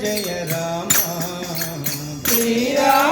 జయ రామ. శ్రీరామ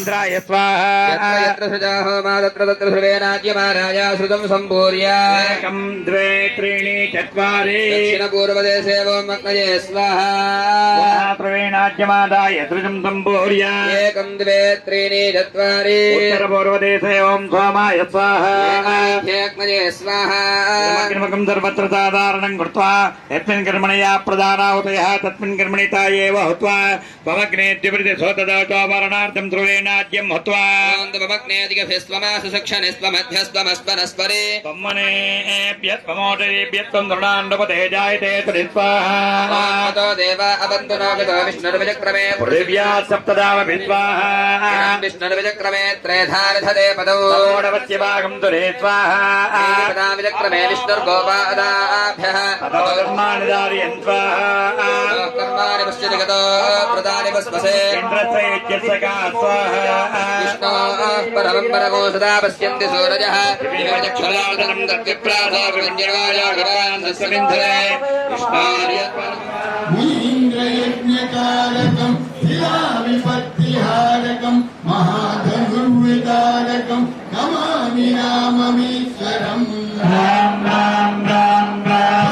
इन्द्राय स्वाहा। यत्र तत्र तत्र श्रुतम् सम्पूर्य। एकम् द्वे त्रीणि चत्वारि। दक्षिणपूर्वदेशे स्वाहा। प्रवीणाद्यमादाय सम्पूर्य। एकम् द्वे त्रीणि चत्वारि। उत्तरपूर्वदेशे ओम् स्वामाय स्वाहाग्नये स्वाहाग्निमकम् सर्वत्र साधारणम् कृत्वा यस्मिन् तस्मिन् कर्मणि ता एव हुत्वा सोतदातो ध्रुवेण నాట్యం హత్వాగ్నేదిగస్వమాసుసక్షనిస్వమధ్యస్వమస్వనస్వరే తమ్మనేభ్యత్వమోటరేభ్యత్వం నృణాండపతే परम्परगो सदा पश्यन्ति सूरजः चक्षुरावतरम् तद्विप्रासा विरञ्जनवाया गणान्दस्यमिन्धरे कृष्णार्य मुनीन्द्रयज्ञकारकम् विपत्तिहारकम् महाधनुर्वितारकम् नमामि राममीश्वरम् राम राम राम राम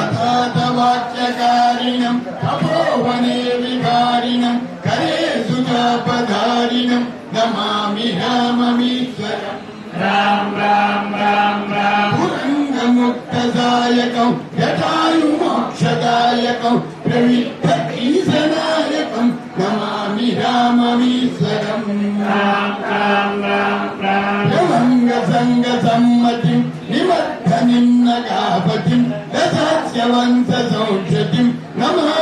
तथातवाच्यकारिणम् तपोवने विकारिणम् करे सुतापधारिणम् గమామి రామమీశ్వరం రామ్ రామ్ రామ్ రామ్. పురంగముక్తదాయకం జటాయుమోక్షదాయకం ప్రవిత్తీశనాయకం గమామి రామమీశ్వరం రామ్ రామ్ రామ్ రామ్. భవంగ సంగ సమ్మతిం నిమద్ధ నిమ్న కాపతిం దశాస్య వంశ సంక్షతిం నమః.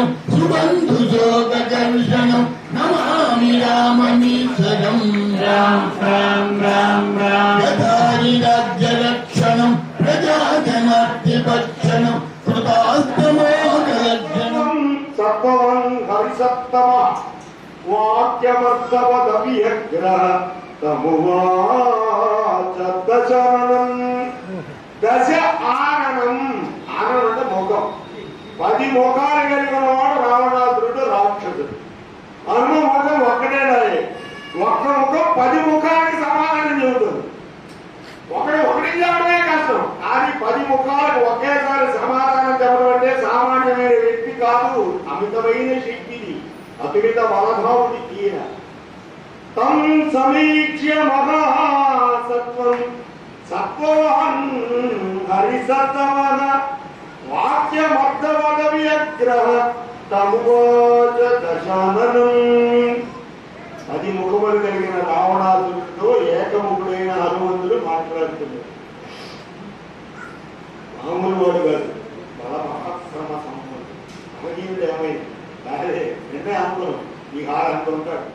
ఘర్షణం సుబంధు జోగ ఘర్షణం నమామి రామమీశరం రామ్ రామ్ రామ్ రామ్. యథారి రాజ్య రక్షణం ప్రజాజనాధిపక్షణం కృతాస్తమోకలక్షణం సర్వవన్ హరిసప్తమ వాక్యమర్థవదవిహగ్రహ తమువాచ దశరణం దశ अतिरितवलभावधिक्येन तं समीक्ष्य महः सत्त्वं सत्त्ववहं हरिसत्तमद వాక్యమర్థవదవ్యగ్రహ తమువాచ దశాననం అది ముఖములు కలిగిన రావణాసురుడితో ఏకముఖుడైన హనుమంతుడు మాట్లాడుతున్నాడు. మామూలు వాడు కాదు బల మహాక్రమ సంబంధం అమగీయుడు ఏమైంది? దాని నిన్నే అనుకోను నీకు ఆడ అనుకుంటాడు.